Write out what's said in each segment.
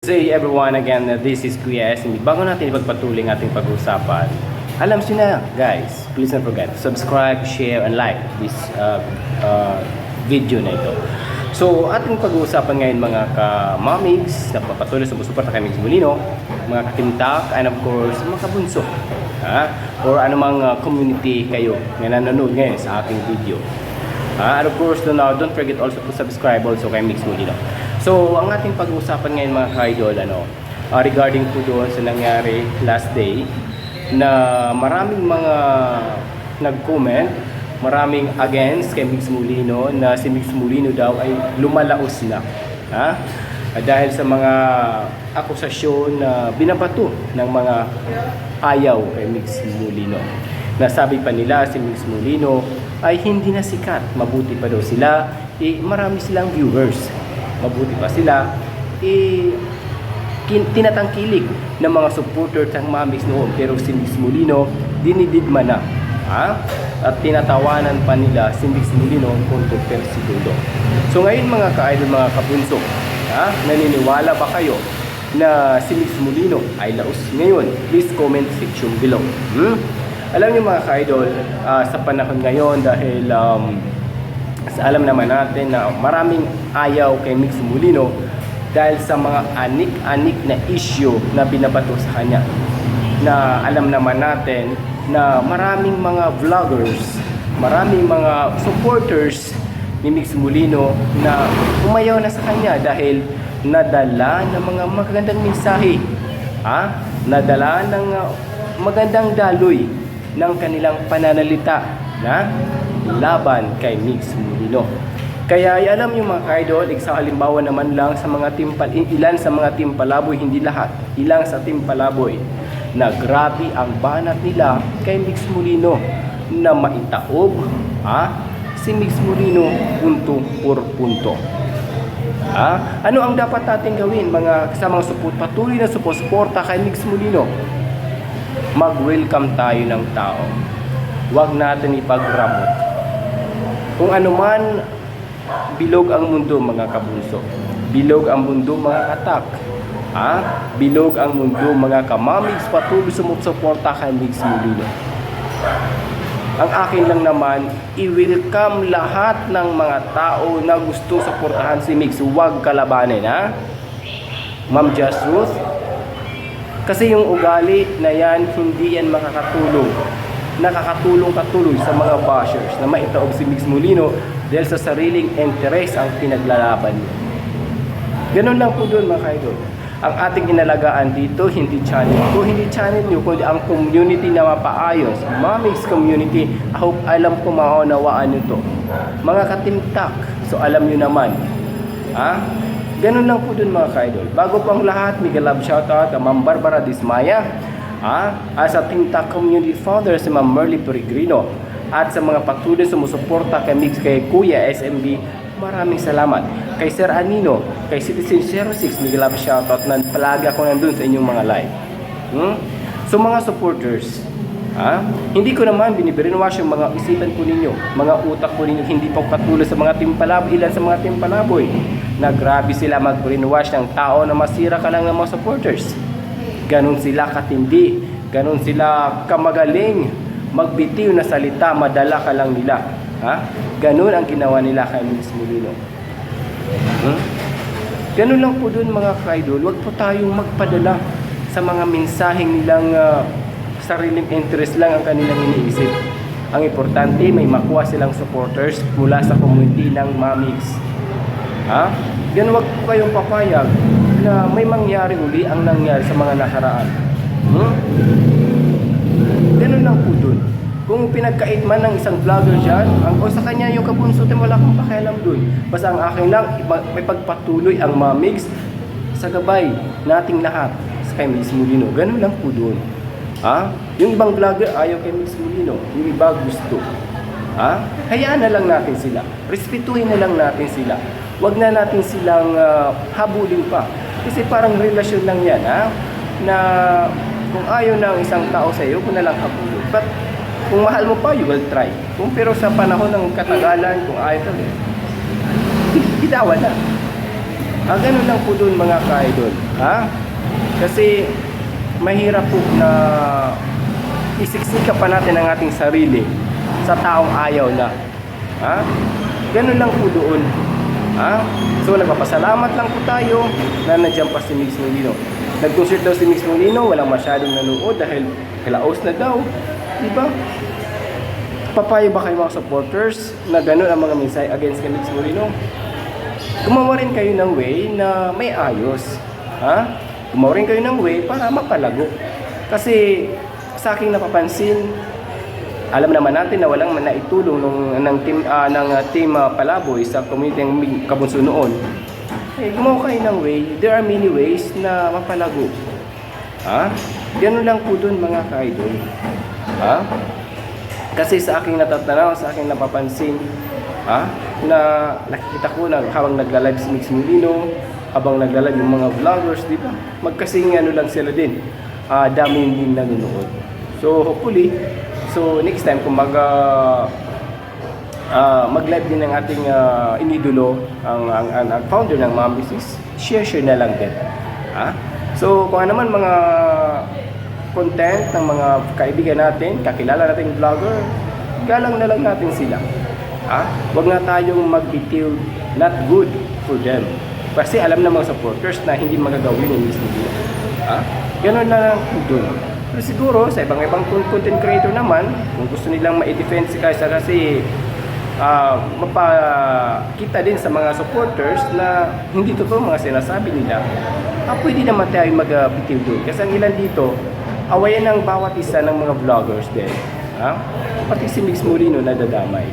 Say everyone again, uh, this is Kuya SMB. Bago natin ipagpatuloy ang ating pag-uusapan, alam siyo na guys, please don't forget, subscribe, share, and like this uh, uh, video na ito. So, ating pag-uusapan ngayon mga ka-momigs na papatuloy sa suporta kay Migs Molino, mga katimtak, and of course, mga kabunso. Ha? Or anumang uh, community kayo na nanonood ngayon sa ating video. Ah, and of course, don't, uh, don't forget also to subscribe also kay Mix Molino. So, ang ating pag-uusapan ngayon mga ka-idol, ano, ah, regarding to doon sa nangyari last day, na maraming mga nag-comment, maraming against kay Mix Molino, na si Mix Molino daw ay lumalaos na. Ha? Ah, dahil sa mga akusasyon na binabato ng mga ayaw kay Mix Molino. Nasabi pa nila si Mix Molino ay hindi na sikat. Mabuti pa daw sila. Eh, marami silang viewers. Mabuti pa sila. Eh, tinatangkilig ng mga supporter ng mga Mix noon. Pero si Mix Molino, dinididma na. Ha? At tinatawanan pa nila si Mix Molino punto per segundo. So ngayon mga ka-idol, mga kapunso, ha? naniniwala ba kayo na si Mix Molino ay laos ngayon? Please comment section below. Hmm? Alam niyo mga ka-idol, ah, sa panahon ngayon dahil um, sa alam naman natin na maraming ayaw kay Mix Molino dahil sa mga anik-anik na issue na binabato sa kanya. Na alam naman natin na maraming mga vloggers, maraming mga supporters ni Mix Molino na umayaw na sa kanya dahil nadala ng mga magagandang mensahe. Ha? Nadala ng ah, magandang daloy ng kanilang pananalita na laban kay Mix Molino. Kaya ay alam niyo mga kaidol, isang halimbawa naman lang sa mga timpal, ilan sa mga timpalaboy, hindi lahat, ilang sa timpalaboy na grabe ang banat nila kay Mix Molino na maitaob ha? si Mix Molino punto por punto. Ha? Ano ang dapat natin gawin mga kasamang support patuloy na suporta kay Mix Molino? mag-welcome tayo ng tao. Huwag natin ipagramot. Kung ano man, bilog ang mundo mga kabunso. Bilog ang mundo mga katak. Ha? Bilog ang mundo mga kamamigs patuloy sumusuporta kay Migs Molino. Ang akin lang naman, i-welcome lahat ng mga tao na gusto suportahan si Migs. Huwag kalabanin, ha? Ma'am Just Ruth, kasi yung ugali na yan, hindi yan makakatulong. Nakakatulong katuloy sa mga bashers na maitaob si Mix Molino dahil sa sariling interes ang pinaglalaban niya. Ganun lang po doon mga kaidol. Ang ating inalagaan dito, hindi channel ko, hindi channel nyo, kundi ang community na mapaayos. Mamix community, I hope alam ko maunawaan nyo to. Mga katimtak, so alam nyo naman. Ha? Ganun lang po dun mga ka-idol. Bago pang lahat, Miguel Love shoutout kay Ma'am Barbara Dismaya. Ah, as a TikTok community founder si Ma'am Merly Peregrino. At sa mga patuloy sumusuporta kay Mix kay Kuya SMB, maraming salamat. Kay Sir Anino, kay Citizen 06, Miguel Love shoutout na palagi ako nandun sa inyong mga live. Hmm? So mga supporters, Ha? Hindi ko naman binibrainwash yung mga isipan po ninyo, mga utak po ninyo, hindi po katulad sa mga timpalaboy, ilan sa mga timpalaboy na grabe sila mag-brainwash ng tao na masira ka lang ng mga supporters. Ganon sila katindi, ganon sila kamagaling, magbitiw na salita, madala ka lang nila. Ha? Ganon ang ginawa nila kay Miss Molino. Hmm? Ganun lang po dun mga ka-idol, wag po tayong magpadala sa mga mensaheng nilang ah, sariling interest lang ang kanilang iniisip. Ang importante, may makuha silang supporters mula sa community ng Mamix. Ha? Yan wag po kayong papayag na may mangyari uli ang nangyari sa mga nakaraan. Hmm? Ganun lang po dun. Kung pinagkait man ng isang vlogger dyan, ang, o sa kanya yung kabunsutin, wala akong pakialam dun. Basta ang akin lang, ipa- may pagpatuloy ang Mamix sa gabay nating lahat sa kay Miss Molino. Ganun lang po dun. Ha? Yung ibang vlogger ayaw kay Miss Molino. Yung iba gusto. Ha? Hayaan na lang natin sila. Respetuhin na lang natin sila. Huwag na natin silang ah, habulin pa. Kasi parang relasyon lang yan, ha? Na kung ayaw ng isang tao sa iyo, kung na lang habulin. But kung mahal mo pa, you will try. Kung pero sa panahon ng katagalan, kung ayaw ka, bitawan na. Ah, ganun lang po doon mga ka-idol. Ha? Kasi mahirap po na isiksika pa natin ang ating sarili sa taong ayaw na. Ha? Ganun lang po doon. Ha? So nagpapasalamat lang po tayo na nandiyan pa si Mix Molino. Nag-concert daw si Mix Molino, walang masyadong nanood dahil kalaos na daw. Diba? Papayo ba kayo mga supporters na gano'n ang mga mensahe against kay Mix Molino? Gumawa rin kayo ng way na may ayos. Ha? Gumawa rin kayo ng way para mapalago. Kasi sa aking napapansin, alam naman natin na walang naitulong nung ng team ah, ng ah, team ah, Palaboy sa community ng Kabunso noon. Eh, gumawa kayo ng way. There are many ways na mapalago. Ha? Ganun lang po dun mga ka-idol. Ha? Kasi sa aking natatanaw, sa aking napapansin, ha? na nakikita ko na habang nagla-live si Mix Molino, habang nagla-live yung mga vloggers, di ba? Magkasing ano lang sila din. Ah, dami din nanonood. So hopefully, so next time kung mag ah, mag-live din ng ating ah, inidolo, ang, ang, ang, ang founder ng Mom Business, share share na lang din. Ha? So kung ano naman mga content ng mga kaibigan natin, kakilala natin vlogger, galang na lang natin sila. Ha? Huwag na tayong magbitiw not good for them. Kasi alam ng mga supporters na hindi magagawin yung mismo nila. Ha? Ganun na lang dun. Pero siguro sa ibang ibang content creator naman, kung gusto nilang ma-defend si Kaisa kasi ah mapakita din sa mga supporters na hindi totoo mga sinasabi nila, ah, pwede naman tayo mag-bitiw doon. Kasi ang ilan dito, awayan ng bawat isa ng mga vloggers din. Ha? Pati si Mix Molino nadadamay.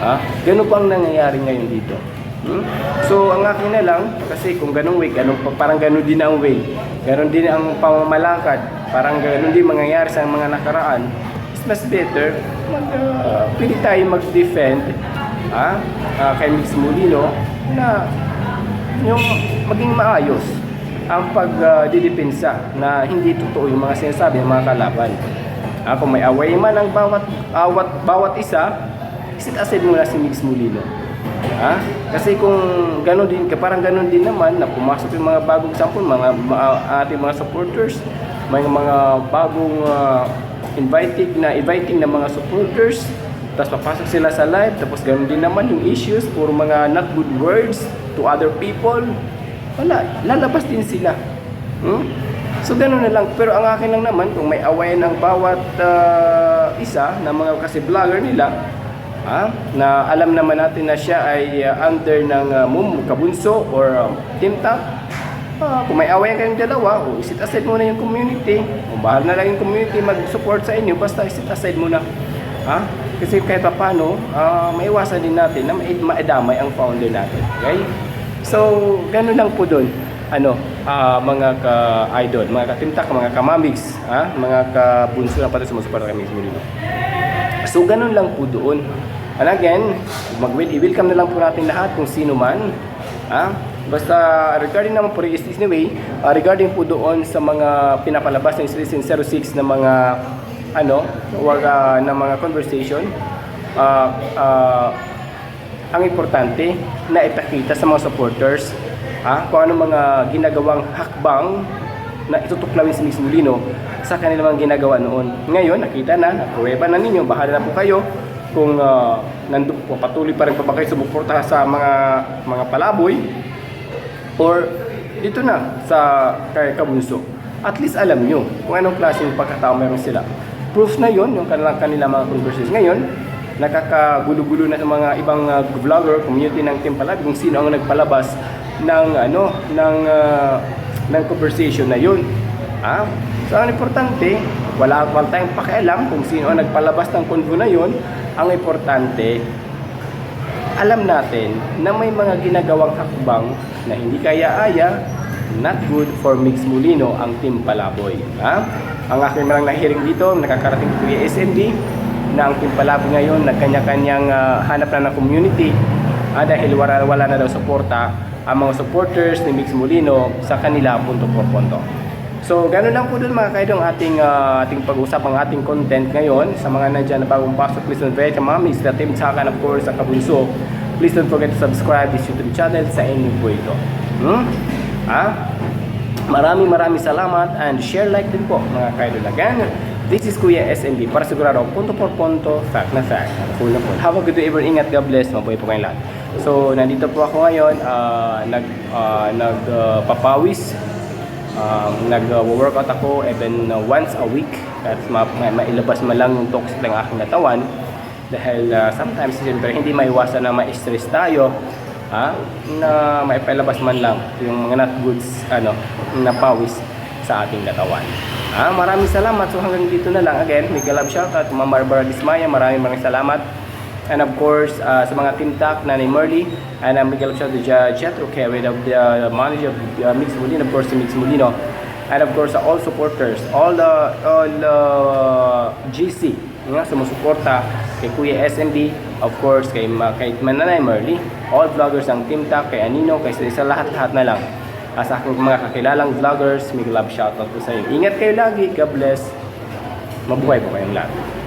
Ha? Ganun ang nangyayari ngayon dito. Hmm? So, ang akin na lang, kasi kung ganun way, ganun, pa- parang ganun din ang way. Ganun din ang pamamalakad. Parang ganun din mangyayari sa mga nakaraan. It's much better, uh, pwede tayo mag-defend? Ah, kay Mix Molino na yung maging maayos ang pagdidepensa na hindi totoo yung mga sinasabi ng mga kalaban. Ah, kung may away man ang bawat awat bawat isa, isit aside muna si Mix Molino. Ha? Kasi kung gano'n din, parang gano'n din naman na pumasok yung mga bagong sampol, mga, mga ating mga supporters, may mga bagong ah, inviting na inviting na mga supporters, tapos papasok sila sa live, tapos gano'n din naman yung issues, puro mga not good words to other people. Wala, lalabas din sila. Hmm? So gano'n na lang. Pero ang akin lang naman, kung may awayan ng bawat ah, isa na mga kasi vlogger nila, ah, na alam naman natin na siya ay ah, under ng uh, Mum Kabunso or um, Team Top, ah, kung may awayan kayong dalawa, o isit aside muna yung community. O bahal na lang yung community mag-support sa inyo, basta isit aside muna. Ha? Kasi kahit pa paano, ah, maiwasan din natin na ma- maidamay ang founder natin. Okay? So, ganun lang po doon. Ano, ah, mga ka-idol, mga katimtak, mga kamamigs, ha? mga kabunso na pati sumusuporta kay Miss Molino. So, ganun lang po doon. And again, mag i-welcome na lang po natin lahat kung sino man. Ha? Basta regarding naman po is anyway, ah, regarding po doon sa mga pinapalabas ng Citizen 06 na mga ano, wag ah, na mga conversation, ah, ah, ang importante na ipakita sa mga supporters ha, kung ano mga ginagawang hakbang na itutuklawin si Miss Molino sa kanilang ginagawa noon. Ngayon, nakita na, napruweba na ninyo, bahala na po kayo kung uh, nandun po, patuloy pa rin pa ba kayo sumuporta sa mga mga palaboy or dito na sa kay Kabunso. At least alam nyo kung anong klaseng pagkatao meron sila. Proof na yon yung kanilang, kanilang mga conversations. Ngayon, nakakagulo-gulo na sa mga ibang uh, vlogger, community ng Team Palabi kung sino ang nagpalabas ng ano ng uh, ng conversation na yun. Ah, so ang importante, wala wala tayong pakialam kung sino ang nagpalabas ng convo na yun. Ang importante, alam natin na may mga ginagawang hakbang na hindi kaya-aya, not good for Mix Molino ang Team Palaboy. Ha? Ang aking malang nahiring dito, nakakarating ko kay SMD, na ang Team Palaboy ngayon nagkanya-kanyang ah, hanap na ng community ah, dahil wala, wala na daw suporta ang mga supporters ni Mix Molino sa kanila punto por punto. So, gano'n lang po dun mga kaidong ating, ah, ating pag-usap, ang ating content ngayon sa mga nandyan na bagong pasok. Please don't forget, mami, sa Team Tsakan, of course, sa Kabunso. Please don't forget to subscribe this YouTube channel sa inyo po ito. Hmm? Ha? Maraming maraming salamat and share like din po mga kaidol. Again, this is Kuya SMB para sigurado punto por punto, fact na fact, full na full. Have a good day everyone. Ingat, God bless. Mabuhay po kayong lahat. So, nandito po ako ngayon, ah, nag, ah, nagpapawis. Um, nag-workout ako even uh, once a week at ma- ma- mailabas man lang yung toxic ng aking natawan dahil uh, sometimes siyempre hindi maiwasan na ma-stress tayo ha, na maipalabas man lang yung mga not goods ano, na pawis sa ating natawan. Ah, maraming salamat. So hanggang dito na lang. Again, mega love shoutout. Ma'am Barbara Dismaya, maraming maraming salamat. And of course, uh, sa mga Team TAC, Nanay Merly, and um, mega love shoutout to Jetro Carey, of the uh, manager of uh, Mix Molino, of course, si Mix Molino. And of course, all supporters, all the all the GC, nga sumusuporta kay Kuya SMD, of course, kay, Ma- kay Mananay Merly, all vloggers ng Team TAC, kay Anino, kay sa lahat-lahat na lang. Uh, sa aking mga kakilalang vloggers, may love shoutout po sa inyo. Ingat kayo lagi, God bless. Mabuhay po kayong lahat.